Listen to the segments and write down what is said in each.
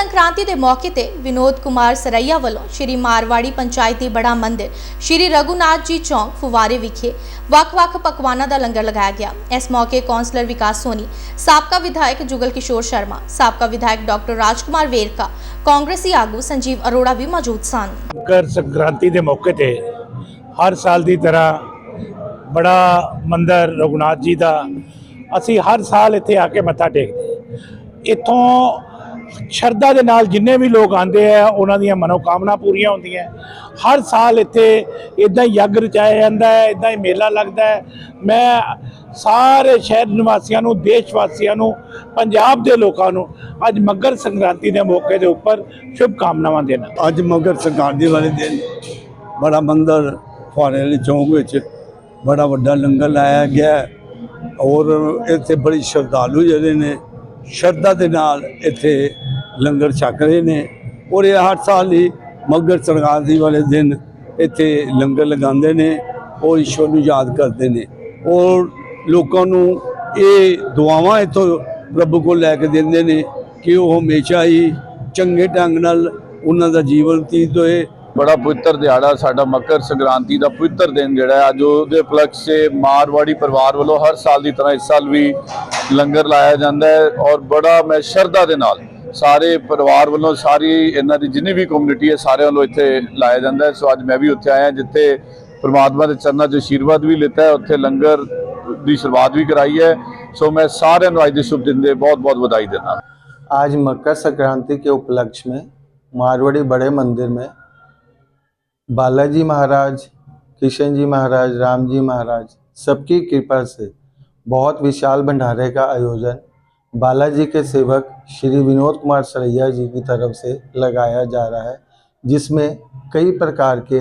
ਸੰਕ੍ਰਾਂਤੀ ਦੇ ਮੌਕੇ ਤੇ ਵਿਨੋਦ ਕੁਮਾਰ ਸਰਈਆ ਵੱਲੋਂ ਸ਼੍ਰੀ ਮਾਰਵਾੜੀ ਪੰਚਾਇਤੀ ਬੜਾ ਮੰਦਿਰ, ਸ਼੍ਰੀ ਰਘੁਨਾਥ ਜੀ ਚੌਂਕ, ਫੁਵਾਰੇ ਵਿਖੇ ਵੱਖ-ਵੱਖ ਪਕਵਾਨਾਂ ਦਾ ਲੰਗਰ ਲਗਾਇਆ ਗਿਆ। ਇਸ ਮੌਕੇ ਕੌਂਸਲਰ ਵਿਕਾਸ ਸੋਨੀ, ਸਾਬਕਾ ਵਿਧਾਇਕ ਜੁਗਲ ਕਿਸ਼ੋਰ ਸ਼ਰਮਾ, ਸਾਬਕਾ ਵਿਧਾਇਕ ਡਾਕਟਰ ਰਾਜਕੁਮਾਰ ਵੇਰਕਾ, ਕਾਂਗਰਸੀ ਆਗੂ ਸੰਜੀਵ ਅਰੋੜਾ ਵੀ ਮੌਜੂਦ ਸਨ। ਮਕਰ ਸੰਕ੍ਰਾਂਤੀ ਦੇ ਮੌਕੇ ਤੇ ਹਰ ਸਾਲ ਦੀ ਤਰ੍ਹਾਂ ਬੜਾ ਮੰਦਿਰ ਰਘੁਨਾਥ ਜੀ ਦਾ ਅਸੀਂ ਹਰ ਸਾਲ ਇੱਥੇ ਆ ਕੇ ਮੱਥਾ ਟੇਕਦੇ ਇੱਥੋਂ ਸ਼ਰਧਾ ਦੇ ਨਾਲ ਜਿੰਨੇ ਵੀ ਲੋਕ ਆਉਂਦੇ ਆ, ਉਹਨਾਂ ਦੀਆਂ ਮਨੋਕਾਮਨਾ ਪੂਰੀਆਂ ਹੁੰਦੀਆਂ। ਹਰ ਸਾਲ ਇੱਥੇ ਇਦਾਂ ਹੀ ਯੱਗ ਰਚਾਇਆ ਜਾਂਦਾ ਹੈ ਇਦਾਂ ਹੀ ਮੇਲਾ ਲੱਗਦਾ ਹੈ। ਮੈਂ ਸਾਰੇ ਸ਼ਹਿਰ ਨਿਵਾਸੀਆਂ ਨੂੰ ਦੇਸ਼ ਵਾਸੀਆਂ ਨੂੰ, ਪੰਜਾਬ ਦੇ ਲੋਕਾਂ ਨੂੰ ਅੱਜ ਮਕਰ ਸੰਕ੍ਰਾਂਤੀ ਦੇ ਮੌਕੇ ਦੇ ਉੱਪਰ ਸ਼ੁਭ ਕਾਮਨਾਵਾਂ ਦੇਣਾ। ਅੱਜ ਮਗਰ ਸੰਕ੍ਰਾਂਤੀ ਵਾਲੇ ਦਿਨ ਬੜਾ ਮੰਦਰ ਫੁਆਰੇ ਵਾਲੇ ਚੌਂਕ ਵਿੱਚ ਬੜਾ ਵੱਡਾ ਲੰਗਰ ਲਾਇਆ ਗਿਆ ਹੈ। ਔਰ ਇੱਥੇ ਬੜੀ ਸ਼ਰਧਾਲੂ ਜਿਹੜੇ ਨੇ ਸ਼ਰਧਾ ਦੇ ਨਾਲ ਇੱਥੇ ਲੰਗਰ ਛਕ ਰਹੇ ਨੇ ਔਰ ਇਹ ਹਰ ਸਾਲ ਹੀ ਮਗਰ ਸੰਕਰਾਂਤੀ ਵਾਲੇ ਦਿਨ ਇੱਥੇ ਲੰਗਰ ਲਗਾਉਂਦੇ ਨੇ ਔਰ ਈਸ਼ਵਰ ਨੂੰ ਯਾਦ ਕਰਦੇ ਨੇ ਔਰ ਲੋਕਾਂ ਨੂੰ ਇਹ ਦੁਆਵਾਂ ਇੱਥੋਂ ਪ੍ਰਭੂ ਕੋਲ ਲੈ ਕੇ ਦਿੰਦੇ ਨੇ ਕਿ ਉਹ ਹਮੇਸ਼ਾ ਹੀ ਚੰਗੇ ਢੰਗ ਨਾਲ ਉਹਨਾਂ ਦਾ ਜੀਵਨ ਬਤੀਤ ਹੋਏ ਬੜਾ ਪਵਿੱਤਰ ਦਿਹਾੜਾ ਸਾਡਾ ਮਕਰ ਸੰਕ੍ਰਾਂਤੀ ਦਾ ਪਵਿੱਤਰ ਦਿਨ ਜਿਹੜਾ ਹੈ ਅੱਜ ਉਹਦੇ ਉਪਲਕਸ਼ ਸੇ ਮਾਰਵਾੜੀ ਪਰਿਵਾਰ ਵੱਲੋਂ ਹਰ ਸਾਲ ਦੀ ਤਰ੍ਹਾਂ ਇਸ ਸਾਲ ਵੀ ਲੰਗਰ ਲਾਇਆ ਜਾਂਦਾ ਹੈ ਔਰ ਬੜਾ ਮੈਂ ਸ਼ਰਧਾ ਦੇ ਨਾਲ ਸਾਰੇ ਪਰਿਵਾਰ ਵੱਲੋਂ ਸਾਰੀ ਇਹਨਾਂ ਦੀ ਜਿੰਨੀ ਵੀ ਕਮਿਊਨਿਟੀ ਹੈ ਸਾਰਿਆਂ ਵੱਲੋਂ ਇੱਥੇ ਲਾਇਆ ਜਾਂਦਾ ਹੈ ਸੋ ਅੱਜ ਮੈਂ ਵੀ ਉੱਥੇ ਆਇਆ ਜਿੱਥੇ ਪ੍ਰਮਾਤਮਾ ਦੇ ਚਰਨਾਂ 'ਚ ਆਸ਼ੀਰਵਾਦ ਵੀ ਲਿੱਤਾ ਹੈ ਉੱਥੇ ਲੰਗਰ ਦੀ ਸ਼ੁਰੂਆਤ ਵੀ ਕਰਾਈ ਹੈ ਸੋ ਮੈਂ ਸਾਰਿਆਂ ਨੂੰ ਅੱਜ ਦੇ ਸ਼ੁਭ ਦਿਨ ਦੇ ਬਹੁਤ ਬਹੁਤ ਵਧਾਈ ਦਿੰਦਾ आज मकर संक्रांति के उपलक्ष्य में मारवाड़ी बड़े मंदिर में बालाजी महाराज किशन जी महाराज राम जी महाराज, सबकी कृपा से बहुत विशाल भंडारे का आयोजन बालाजी के सेवक श्री विनोद कुमार सरैया जी की तरफ़ से लगाया जा रहा है, जिसमें कई प्रकार के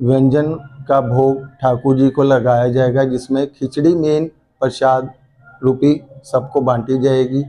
व्यंजन का भोग ठाकुर जी को लगाया जाएगा, जिसमें खिचड़ी, मेन, प्रसाद रूपी सबको बांटी जाएगी।